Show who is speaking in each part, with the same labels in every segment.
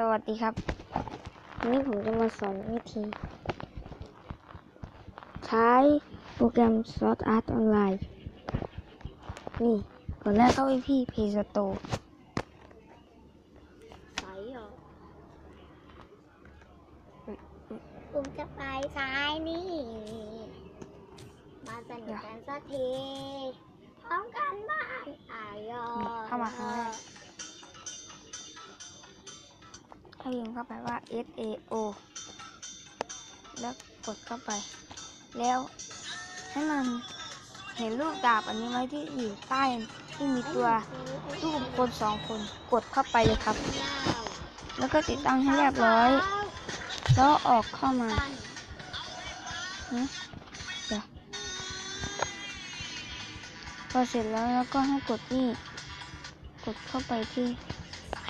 Speaker 1: สวัสดีครับ วันนี้ผมจะมาสอนวิธี ใช้โปรแกรม Sword Art Online นี่ก่อนแรกเข้าไปที่ Play Store
Speaker 2: ใสเหรอผมจะไปซ้ายนี่ มาสนุกกันสักที พร้อมกันบ้านอายอ
Speaker 1: เข้ามาครั้งแรก พิมพ์เข้าไปว่า S A O แล้วกดเข้าไป แล้วให้มันเห็นรูปดาบอันนี้ไหมที่อยู่ใต้ที่มีตัวรูปคนสองคนกดเข้าไปเลยครับ แล้วก็ติดตั้งให้เรียบร้อย แล้วออกเข้ามาเดี๋ยวพอเสร็จแล้วแล้วก็ให้กดนี่ กดเข้าไปที่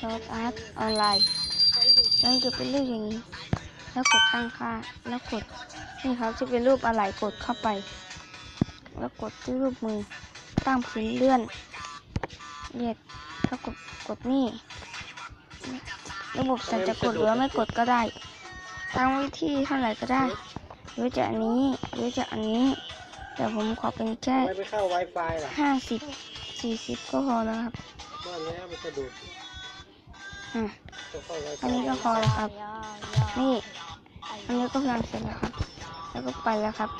Speaker 1: s o u t Art Online แล้วจะเป็นรูปอย่างนี้ แล้วกดตั้งค่า แล้วกด นี่ครับจะเป็นรูปอะไรกดเข้าไป แล้วกดที่รูปมือ ตั้งพื้นเลื่อนเรียกแล้วกด กดนี่ ระบบสั่งจะกดหรือว่าไม่กดก็ได้ตั้งไว้ที่เท่าไหร่ก็ได้ หรือจะอันนี้ หรือจะอันนี้ แต่ผมขอเป็นแค่
Speaker 3: ไม่ไปเข้า Wi-Fi ล่ะ
Speaker 1: ห้าสิบสี่สิบก็พอแล้วครับ
Speaker 3: ว่าแล้วมันจะดูด
Speaker 1: อันนี้ก็พอแล้วครับ นี่ อันนี้ก็พลังเสร็จแล้วครับ แล้วก็ไปแล้วครับ